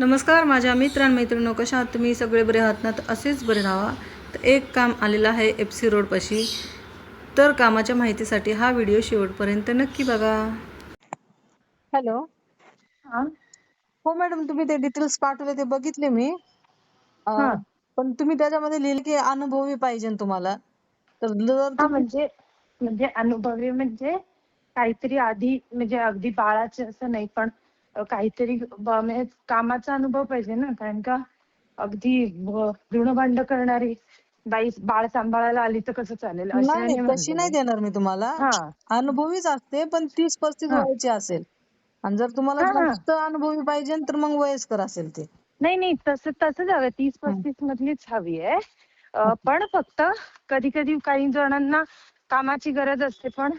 नमस्कार माझ्या मित्रांमैत्रिणींनो कशा आहात तुम्ही? सगळे बरे आहात ना? तर असेच बरे राहा. तर एक काम आलेलं आहे एफ सी रोडपाशी तर कामाच्या माहितीसाठी हा व्हिडिओ शेवटपर्यंत नक्की बघा. हॅलो. हा. हो मॅडम तुम्ही ते डिटेल्स पाठवले ते बघितले मी. हा. पण तुम्ही त्याच्यामध्ये लिहिले की अनुभवी पाहिजे तुम्हाला. तर जर हा म्हणजे म्हणजे अनुभवी म्हणजे काहीतरी आधी म्हणजे अगदी बाळाचे असं नाही पण काहीतरी ब- म्हणजे कामाचा अनुभव पाहिजे ना. कारण का अगदी ऋणभांड करणारी बाई बाळ सांभाळायला आली तर कसं चालेल? नाही तशी नाही. देणार मी तुम्हाला. अनुभवीच असते पण तीस पस्तीस. वयाची असेल. आणि जर तुम्हाला. जास्त अनुभवी पाहिजे तर मग वयस्कर असेल ते. नाही नाही. तसं तसंच हवं तीस पस्तीस मधलीच हवी आहे. पण फक्त कधी कधी काही जणांना कामाची गरज असते पण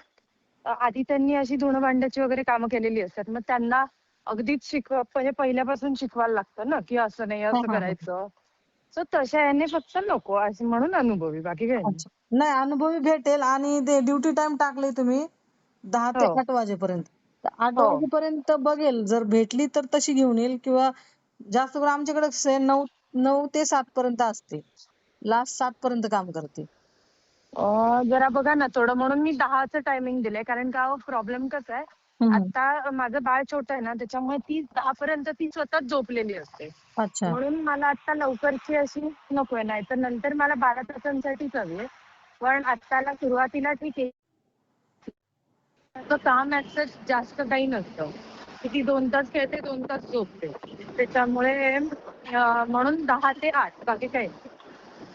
आधी त्यांनी अशी भांड्याची वगैरे कामं केलेली असतात. मग त्यांना अगदीच शिकव म्हणजे पहिल्यापासून शिकवायला लागतं ना की असं नाही हा, असं हा, हा. करायचं सो तशा याने फक्त नको असे म्हणून अनुभवी बाकी काही नाही. नाही अनुभवी भेटेल आणि ते ड्युटी टाइम टाकले तुम्ही दहा ते हो. आठ वाजेपर्यंत तर आठ हो. वाजेपर्यंत बघेल जर भेटली तर तशी घेऊन येईल किंवा जास्त करून आमच्याकडे नऊ नऊ ते सात पर्यंत असते लास्ट सात पर्यंत काम करते अ, जरा बघा ना थोडं म्हणून मी दहाचं टायमिंग दिलंय कारण का प्रॉब्लेम कसा आहे. आता माझं बाळ छोटं आहे ना त्याच्यामुळे ती दहा पर्यंत ती स्वतःच झोपलेली असते. अच्छा. म्हणून मला आता लवकरची अशी नकोय नाही तर नंतर मला बारा तासांसाठीच हवी आहे. पण आत्ताला सुरुवातीला ठीक आहे. त्याचं काम असं जास्त काही नसतं. की ती दोन तास खेळते दोन तास झोपते. त्याच्यामुळे अं, म्हणून दहा ते आठ बाकी काही नाही.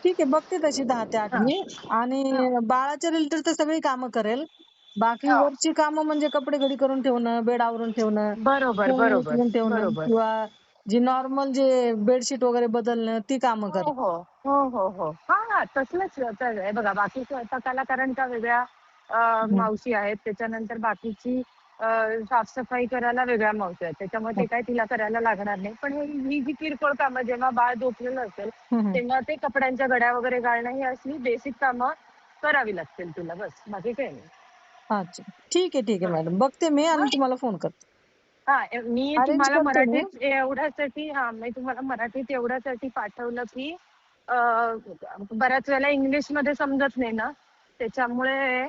ठीक आहे बघते तशी दहा ते आठ. मी. आणि बाळाच्या रिलेटेड तर सगळी कामं करेल. बाकी हा. वरची कामं म्हणजे कपडे घडी करून ठेवणं बेड आवरून ठेवणं बरोबर बरोबर उचलून ठेवणं बरोबर. किंवा जी नॉर्मल जे बेडशीट वगैरे बदलणं ती कामं हो हो हो हो हो. हा हा तसलंच तर आहे बघा बाकी स्वयंपाकाला कारण का वेगळ्या अं, मावशी आहेत त्याच्यानंतर बाकीची अं, साफसफाई करायला वेगळ्या मावशी आहेत. त्याच्यामुळे ते काय तिला करायला लागणार नाही. पण हे- ही जी किरकोळ कामं जेव्हा बाळ झोपलेलं असेल हम्म. तेव्हा ते कपड्यांच्या घड्या वगैरे घालणं ही असली बेसिक कामं करावी लागतील तुला बस. बाकी काही नाही. अच्छा. ठीक आहे ठीक आहे मॅडम. बघते मी आणि तुम्हाला फोन करते. हा ए- मी Arrange तुम्हाला करते मी. मराठीत एवढ्यासाठी हा मी तुम्हाला मराठीत एवढ्यासाठी पाठवलं की अं, बऱ्याच वेळेला इंग्लिशमध्ये समजत नाही ना. त्याच्यामुळे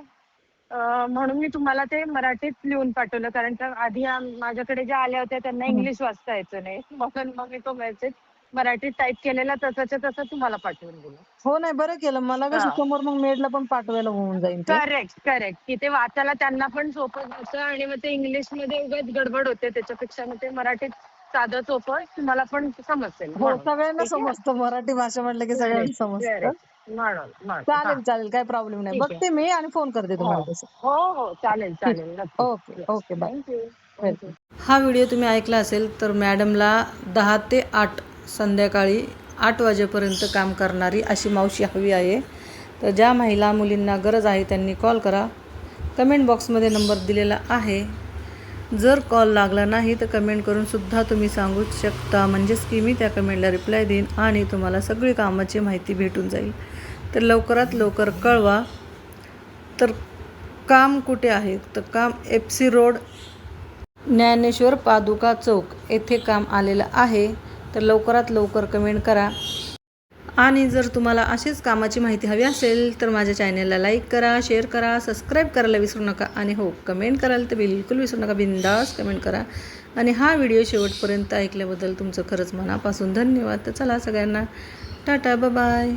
अं, म्हणून मी तुम्हाला ते मराठीत लिहून पाठवलं. कारण का आधी आम- माझ्याकडे ज्या आल्या होत्या त्यांना हम्म. इंग्लिश वाचता यायचं नाही. म्हणून मग मी तो मेसेज मराठीत टाईप केलेला तसाच्या तसा तुम्हाला पाठवून दिला हो नाही बरं केलं. मला कसं हा. समोर मग मेडला पण पाठवायला होऊन जाईल ते. करेक्ट करेक्ट की ते वाचायला त्यांना पण सोपं जातं आणि मग ते इंग्लिशमध्ये उगाच गडबड होते. त्याच्यापेक्षा मग ते मराठीत साधं सोपं तुम्हाला पण समजेल हो म्हणून. सगळ्यांना ठीक आहे? समजतं. मराठी भाषा म्हटलं की सगळ्यांना Correct, समजतं. correct. म्हणून म्हणून. चालेल. चालेल. काही प्रॉब्लेम नाही. ठीक आहे. बघते मी आणि फोन करते हो. तुम्हाला तसं. हो हो. चालेल चालेल. Okay, okay. Thank you welcome हा व्हिडिओ तुम्ही ऐकला असेल तर मॅडमला दहा ते आठ संध्याकाळी आठ वाजेपर्यंत काम करणारी अशी मावशी हवी आहे. तर ज्या महिला मुलींना गरज आहे त्यांनी कॉल करा. कमेंट बॉक्समध्ये नंबर दिलेला आहे. जर कॉल लागला नाही तर कमेंट करूनसुद्धा तुम्ही सांगू शकता. म्हणजेच की मी त्या कमेंटला रिप्लाय देईन आणि तुम्हाला सगळी कामाची माहिती भेटून जाईल. तर लवकरात लवकर कळवा. तर काम कुठे आहे? तर काम एफ सी रोड ज्ञानेश्वर पादुका चौक. येथे काम आलेलं आहे. तर लवकरात लवकर कमेंट करा. आणि जर तुम्हाला अशीच कामाची माहिती हवी असेल तर माझ्या चॅनलला लाईक करा शेअर करा सबस्क्राईब करायला विसरू नका. आणि हो कमेंट कराल तर बिलकुल विसरू नका. बिंदास कमेंट करा. आणि हा व्हिडिओ शेवटपर्यंत ऐकल्याबद्दल तुमचं खरंच मनापासून धन्यवाद. तर चला सगळ्यांना टाटा बाय